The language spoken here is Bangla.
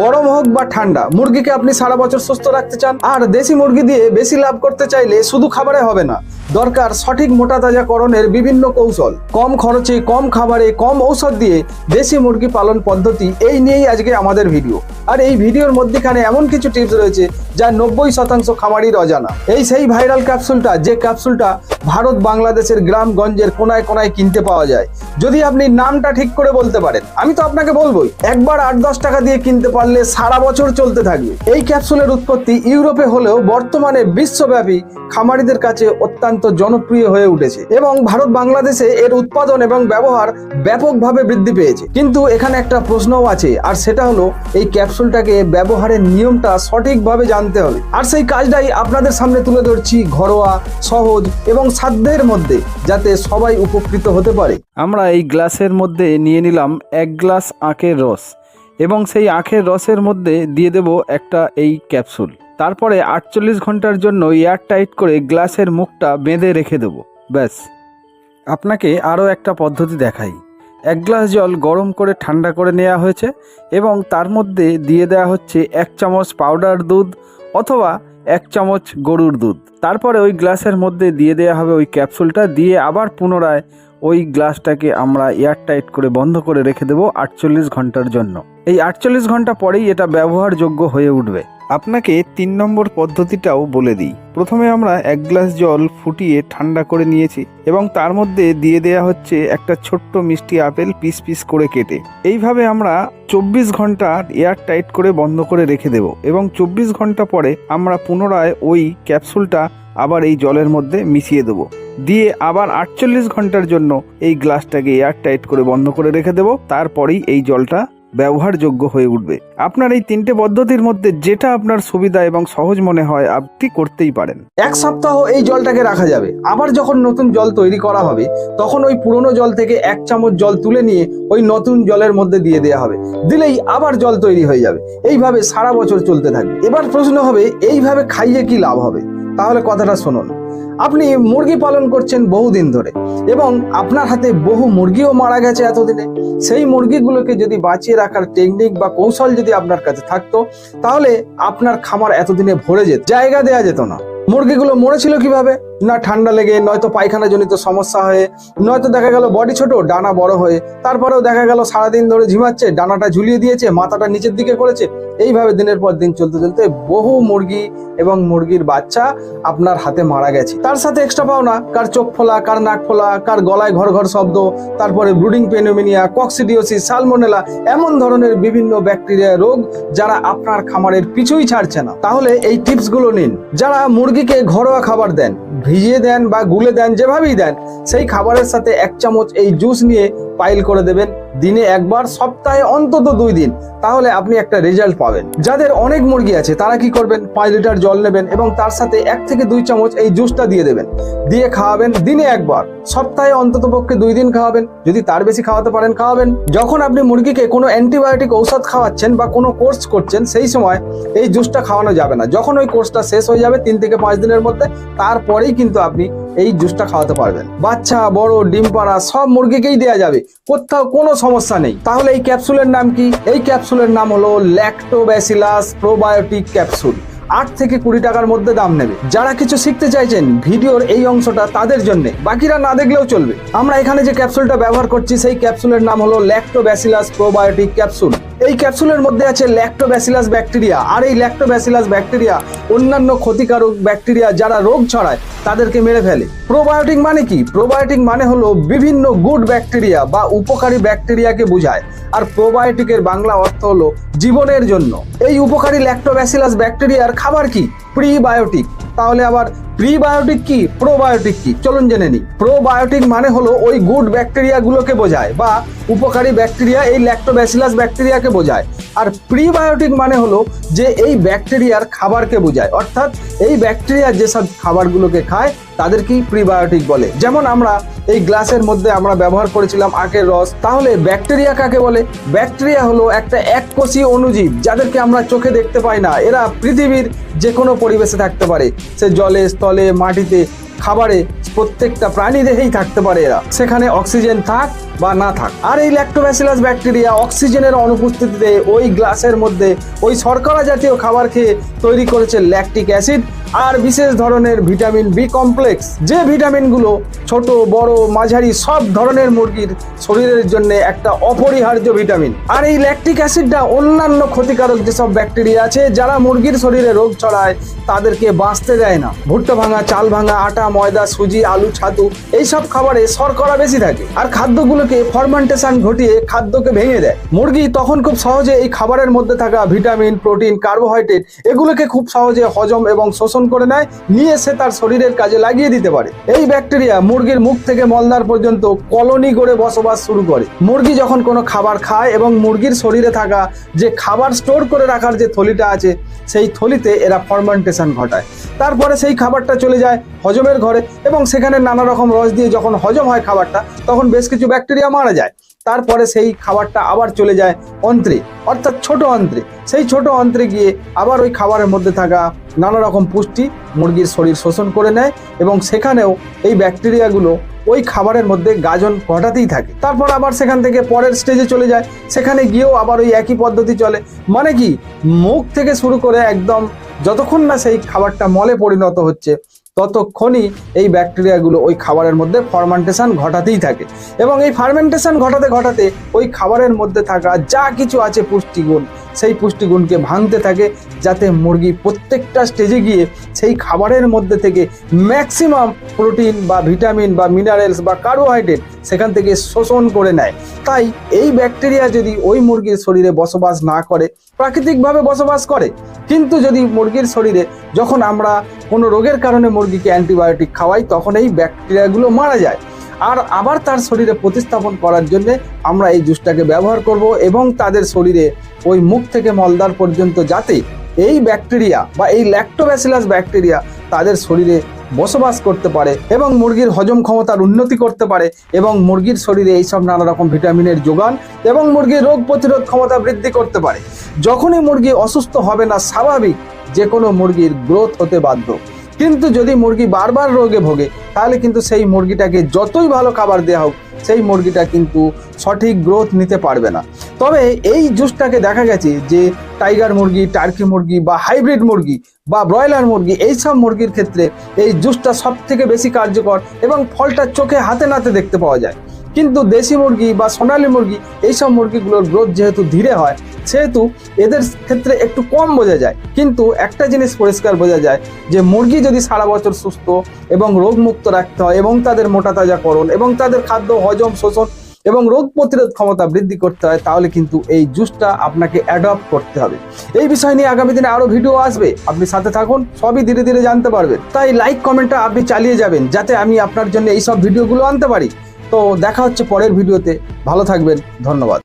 গরম হোক বা ঠান্ডা, মুরগিকে আপনি সারা বছর সুস্থ রাখতে চান, আর দেশি মুরগি দিয়ে বেশি লাভ করতে চাইলে শুধু খাবারে হবে না। দরকার সঠিক মোটা তাজাকরণের বিভিন্ন কৌশল। কম খরচে কম খাবারে কম ঔষধ দিয়ে দেশি মুরগি পালন পদ্ধতি, এই নিয়েই আজকে আমাদের ভিডিও। আর এই ভিডিওর মধ্যেখানে এমন কিছু টিপস রয়েছে যা নব্বই শতাংশ খামারির অজানা। এই সেই ভাইরাল ক্যাপসুলটা, যে ক্যাপসুলটা ভারত বাংলাদেশের গ্রামগঞ্জের কোনায় কোনায় কিনতে পাওয়া যায়। যদি আপনি নামটা ঠিক করে বলতে পারেন, আমি তো আপনাকে বলবোই, একবার আট দশ টাকা দিয়ে কিনতে পারলে সারা বছর চলতে থাকবে। এই ক্যাপসুলের উৎপত্তি ইউরোপে হলেও বর্তমানে বিশ্বব্যাপী খামারিদের কাছে অত্যন্ত জনপ্রিয় হয়ে উঠেছে এবং ভারত বাংলাদেশে এর উৎপাদন এবং ব্যবহার ব্যাপকভাবে বৃদ্ধি পেয়েছে। কিন্তু এখানে একটা প্রশ্নও আছে, আর সেটা হলো এই ক্যাপসুলটাকে ব্যবহারের নিয়মটা সঠিকভাবে জানতে হবে আর সেই কাজটাই আপনাদের সামনে তুলে ধরছি ঘরোয়া, সহজ এবং সাধ্যের মধ্যে, যাতে সবাই উপকৃত হতে পারে। আমরা এই গ্লাসের মধ্যে নিয়ে নিলাম এক গ্লাস আখের রস। এবং সেই আখের রসের মধ্যে দিয়ে দেব একটা এই ক্যাপসুল। তারপরে আটচল্লিশ ঘণ্টার জন্য এয়ার টাইট করে গ্লাসের মুখটা বেঁধে রেখে দেবো। ব্যাস। আপনাকে আরও একটা পদ্ধতি দেখাই। এক গ্লাস জল গরম করে ঠান্ডা করে নেওয়া হয়েছে এবং তার মধ্যে দিয়ে দেওয়া হচ্ছে এক চামচ পাউডার দুধ অথবা এক চামচ গরুর দুধ। তারপরে ওই গ্লাসের মধ্যে দিয়ে দেওয়া হবে ওই ক্যাপসুলটা দিয়ে আবার পুনরায় ওই গ্লাসটাকে আমরা এয়ার টাইট করে বন্ধ করে রেখে দেবো আটচল্লিশ ঘণ্টার জন্য। এই আটচল্লিশ ঘণ্টা পরেই এটা ব্যবহারযোগ্য হয়ে উঠবে। আপনাকে তিন নম্বর পদ্ধতিটাও বলে দিই। প্রথমে আমরা এক গ্লাস জল ফুটিয়ে ঠান্ডা করে নিয়েছি এবং তার মধ্যে দিয়ে দেয়া হচ্ছে একটা ছোট্ট মিষ্টি আপেল পিস পিস করে কেটে। এইভাবে আমরা চব্বিশ ঘণ্টা এয়ার টাইট করে বন্ধ করে রেখে দেব এবং চব্বিশ ঘণ্টা পরে আমরা পুনরায় ওই ক্যাপসুলটা আবার এই জলের মধ্যে মিশিয়ে দেবো। দিয়ে আবার আটচল্লিশ ঘণ্টার জন্য এই গ্লাসটাকে এয়ার টাইট করে বন্ধ করে রেখে দেবো, তারপরেই এই জলটা ব্যবহারযোগ্য হয়ে উঠবে। আপনার এই তিনটে পদ্ধতির মধ্যে যেটা আপনার সুবিধা এবং সহজ মনে হয়, আপনি করতেই পারেন। এক সপ্তাহ এই জলটাকে রাখা যাবে। আবার যখন নতুন জল তৈরি করা হবে, তখন ওই পুরনো জল থেকে এক চামচ জল তুলে নিয়ে ওই নতুন জলের মধ্যে দিয়ে দেওয়া হবে। দিলেই আবার জল তৈরি হয়ে যাবে। এইভাবে সারা বছর চলতে থাকবে। এবার প্রশ্ন হবে, এইভাবে খাইয়ে কি লাভ হবে? তাহলে কথাটা শুনুন। আপনি মুরগি পালন করছেন বহুদিন ধরে এবং আপনার হাতে বহু মুরগিও মারা গেছে এতদিনে। সেই মুরগিগুলোকে যদি বাঁচিয়ে রাখার টেকনিক বা কৌশল যদি আপনার কাছে থাকতো, তাহলে আপনার খামার এতদিনে ভরে যেত। জায়গা দেয়া যেত না। মুরগিগুলো মরেছিল কীভাবে? না ঠান্ডা লেগে, নয়তো পায়খানা জনিত সমস্যা হয়ে, নয়তো দেখা গেল বডি ছোট, ডানা বড় হয়ে, তারপরেও দেখা গেল সারাদিন ধরে ঝিমাচ্ছে, ডানাটা ঝুলিয়ে দিয়েছে, মাথাটা নিচের দিকে করেছে, এইভাবে দিনের পর দিন চলতে চলতে বহু মুরগি এবং মুরগির বাচ্চা আপনার হাতে মারা গেছে। তার সাথে এক্সট্রা পাওনা, কার চোখ ফোলা, কার নাক ফোলা, কার গলায় ঘর ঘর শব্দ, তারপরে ব্রুডিং পেনোমিনিয়া কক্সিডিওসিস সালমোনেলা এমন ধরনের বিভিন্ন ব্যাকটেরিয়া রোগ যারা আপনার খামারের পিছুই ছাড়ছে না। তাহলে এই টিপসগুলো নিন। যারা মুরগিকে ঘরোয়া খাবার দেন ভিজিয়ে দেন বা গুলে দেন, যেভাবেই দেন, সেই খাবারের সাথে এক চামচ এই জুস নিয়ে পাইল করে দেবেন। দিনে একবার, সপ্তাহে অন্তত দুই দিন। তাহলে আপনি একটা রেজাল্ট পাবেন। যাদের অনেক মুরগি আছে, তারা কি করবেন? পাঁচ লিটার জল নেবেন এবং তার সাথে এক থেকে দুই চামচ এই জুসটা দিয়ে দেবেন। দিয়ে খাওয়াবেন দিনে একবার। সপ্তাহে অন্তত পক্ষে দুই দিন খাওয়াবেন। যদি তার বেশি খাওয়াতে পারেন, খাওয়াবেন। যখন আপনি মুরগিকে কোনো অ্যান্টিবায়োটিক ঔষধ খাওয়াচ্ছেন বা কোনো কোর্স করছেন, সেই সময় এই জুসটা খাওয়ানো যাবে না। যখন ওই কোর্সটা শেষ হয়ে যাবে, তিন থেকে পাঁচ দিনের মধ্যে, তারপরেই কিন্তু আপনি এই জুসটা খাওয়াতে পারবেন। বাচ্চা, বড়, ডিম পাড়া, সব মুরগিকেই দেওয়া যাবে। কোথাও কোনো সমস্যা নেই। তাহলে এই ক্যাপসুলের নাম কি? এই ক্যাপসুলের নাম হলো ল্যাক্টোব্যাসিলাস প্রোবায়োটিক ক্যাপসুল আট থেকে কুড়ি টাকার মধ্যে দাম নেবে। যারা কিছু শিখতে চাইছেন, ভিডিওর এই অংশটা তাদের জন্য। বাকিরা না দেখলেও চলবে। আমরা এখানে যে ক্যাপসুলটা ব্যবহার করছি, সেই ক্যাপসুলের নাম হলো ল্যাক্টোব্যাসিলাস প্রোবায়োটিক ক্যাপসুল এই ক্যাপসুলের মধ্যে আছে ল্যাক্টোব্যাসিলাস ব্যাকটেরিয়া আর এই ল্যাক্টোব্যাসিলাস ব্যাকটেরিয়া অন্যান্য ক্ষতিকারক ব্যাকটেরিয়া যারা রোগ ছড়ায়, তাদেরকে মেরে ফেলে। প্রোবায়োটিক মানে কি? প্রোবায়োটিক মানে হলো বিভিন্ন গুড ব্যাকটেরিয়া বা উপকারী ব্যাকটেরিয়াকে বোঝায়। আর প্রোবায়োটিকের বাংলা অর্থ হলো জীবনের জন্য। এই উপকারী ল্যাক্টোব্যাসিলাস ব্যাকটেরিয়ার খাবার কি? প্রিবায়োটিক তাহলে আবার প্রিবায়োটিক কি, প্রোবায়োটিক কি? চলুন জেনে নিই। প্রোবায়োটিক মানে হলো ওই গুড ব্যাকটেরিয়াগুলোকে বোঝায় বা উপকারী ব্যাকটেরিয়া, এই ল্যাক্টোব্যাসিলাস ব্যাকটেরিয়াকে বোঝায়। আর প্রিবায়োটিক মানে হলো যে এই ব্যাকটেরিয়ার খাবারকে বোঝায়। অর্থাৎ এই ব্যাকটেরিয়া যেসব খাবারগুলোকে খায়, তাদেরকেই প্রিবায়োটিক বলে। যেমন আমরা এই গ্লাসের মধ্যে আমরা ব্যবহার করেছিলাম আখের রস, তাহলে ব্যাকটেরিয়া কাকে বলে? ব্যাকটেরিয়া হলো একটা এককোষী অণুজীব, যাদেরকে আমরা চোখে দেখতে পাই না। এরা পৃথিবীর যে কোনো পরিবেশে থাকতে পারে। সে জলে, স্থলে মাটিতে, খাবারে প্রত্যেকটা প্রাণী দেহেই থাকতে পারে এরা। সেখানে অক্সিজেন থাক বা না থাক। আর এই ল্যাক্টোব্যাসিলাস ব্যাকটেরিয়া অক্সিজেনের অনুপস্থিতিতে ওই গ্লাসের মধ্যে ওই শর্করা জাতীয় খাবার খেয়ে তৈরি করেছে ল্যাকটিক অ্যাসিড আর বিশেষ ধরনের ভিটামিন বি কমপ্লেক্স। যে ভিটামিনগুলো ছোট, বড়, মাঝারি, সব ধরনের মুরগির শরীরের জন্য একটা অপরিহার্য ভিটামিন। আর এই ল্যাকটিক অ্যাসিডটা অন্যান্য ক্ষতিকারক যেসব ব্যাকটেরিয়া আছে, যারা মুরগির শরীরে রোগ ছড়ায়, তাদেরকে বাঁচতে দেয় না। ভুট্টা ভাঙা, চাল ভাঙা, আটা, ময়দা, সুজি, আলু, ছাতু, এইসব খাবারে শর্করা বেশি থাকে। আর খাদ্যগুলোকে ফরমেন্টেশন ঘটিয়ে খাদ্যকে ভেঙে দেয়। মুরগি তখন খুব সহজে এই খাবারের মধ্যে থাকা ভিটামিন প্রোটিন কার্বোহাইড্রেট এগুলোকে খুব সহজে হজম এবং শোষণ করে নেয়, নিয়ে সে তার শরীরের কাজে লাগিয়ে দিতে পারে। এই ব্যাকটেরিয়া মুরগির মুখ থেকে মলদার পর্যন্ত কলোনি গড়ে বসবাস শুরু করে। মুরগি যখন কোনো খাবার খায় এবং মুরগির শরীরে থাকা যে খাবার স্টোর করে রাখার যে থলিটা আছে, সেই থলিতে এরা ফরমেন্টেশন ঘটায়। তারপরে সেই খাবারটা চলে যায় হজমের ঘরে এবং সেখানে নানা রকম রস দিয়ে যখন হজম হয় খাবারটা, তখন বেশ কিছু ব্যাকটেরিয়া মারা যায়। তারপরে সেই খাবারটা আবার চলে যায় অন্ত্রে, অর্থাৎ ছোট অন্ত্রে। সেই ছোট অন্ত্রে গিয়ে আবার ওই খাবারের মধ্যে থাকা নানা রকম পুষ্টি মুরগির শরীর শোষণ করে নেয় এবং সেখানেও এই ব্যাকটেরিয়াগুলো ওই খাবারের মধ্যে গাজন ঘটাতেই থাকে। তারপর আবার সেখান থেকে পরের স্টেজে চলে যায়। সেখানে গিয়েও আবার ওই একই পদ্ধতি চলে। মানে কি? মুখ থেকে শুরু করে একদম যতক্ষণ না সেই খাবারটা মলে পরিণত হচ্ছে ততক্ষণই এই ব্যাকটেরিয়াগুলো ওই খাবারের মধ্যে ফরমেন্টেশন ঘটাতেই থাকে। এবং এই ফার্মেন্টেশন ঘটাতে ঘটাতে ওই খাবারের মধ্যে থাকা যা কিছু আছে পুষ্টিগুণ, সেই পুষ্টিগুণকে ভাঙতে থাকে যাতে মুরগি প্রত্যেকটা স্টেজে গিয়ে সেই খাবারের মধ্যে থেকে ম্যাক্সিমাম প্রোটিন বা ভিটামিন বা মিনারেলস বা কার্বোহাইড্রেট সেখান থেকে শোষণ করে নেয়। তাই এই ব্যাকটেরিয়া যদি ওই মুরগির শরীরে বসবাস না করে, প্রাকৃতিকভাবে বসবাস করে কিন্তু যদি মুরগির শরীরে যখন আমরা কোনো রোগের কারণে মুরগিকে অ্যান্টিবায়োটিক খাওয়াই, তখন এই ব্যাকটেরিয়াগুলো মারা যায়। আর আবার তার শরীরে প্রতিস্থাপন করার জন্য আমরা এই জুসটাকে ব্যবহার করব এবং তাদের শরীরে ওই মুখ থেকে মলদার পর্যন্ত যাতে এই ব্যাকটেরিয়া বা এই ল্যাক্টোব্যাসিলাস ব্যাকটেরিয়া তাদের শরীরে বসবাস করতে পারে এবং মুরগির হজম ক্ষমতার উন্নতি করতে পারে এবং মুরগির শরীরে এইসব নানা রকম ভিটামিনের যোগান এবং মুরগির রোগ প্রতিরোধ ক্ষমতা বৃদ্ধি করতে পারে। যখনই মুরগি অসুস্থ হবে না, স্বাভাবিক যে কোনো মুরগির গ্রোথ হতে বাধ্য। কিন্তু যদি মুরগি বারবার রোগে ভোগে, তাহলে কিন্তু সেই মুরগিটাকে যতই ভালো খাবার দেওয়া হোক, সেই মুরগিটা কিন্তু সঠিক গ্রোথ নিতে পারবে না। তবে এই জুসটাকে দেখা গেছে যে টাইগার মুরগি, টার্কি মুরগি বা হাইব্রিড মুরগি বা ব্রয়লার মুরগি এই সব মুরগির ক্ষেত্রে এই জুসটা সব থেকে বেশি কার্যকর এবং ফলটা চোখে হাতে নাতে দেখতে পাওয়া যায়। কিন্তু দেশি মুরগি বা সোনালী মুরগি, এইসব মুরগিগুলোর গ্রোথ যেহেতু ধীরে হয়, সেহেতু এদের ক্ষেত্রে একটু কম বোঝা যায়। কিন্তু একটা জিনিস পরিষ্কার বোঝা যায় যে মুরগি যদি সারা বছর সুস্থ এবং রোগমুক্ত রাখতে হয় এবং তাদের মোটা তাজাকরণ এবং তাদের খাদ্য হজম শোষণ এবং রোগ প্রতিরোধ ক্ষমতা বৃদ্ধি করতে হয়, তাহলে কিন্তু এই জুসটা আপনাকে অ্যাডপ্ট করতে হবে। এই বিষয় নিয়ে আগামী দিনে আরও ভিডিও আসবে। আপনি সাথে থাকুন, সবই ধীরে ধীরে জানতে পারবেন। তাই লাইক কমেন্টটা আপনি চালিয়ে যাবেন, যাতে আমি আপনার জন্য এই সব ভিডিওগুলো আনতে পারি। তো দেখা হচ্ছে পরের ভিডিওতে ভালো থাকবেন, ধন্যবাদ।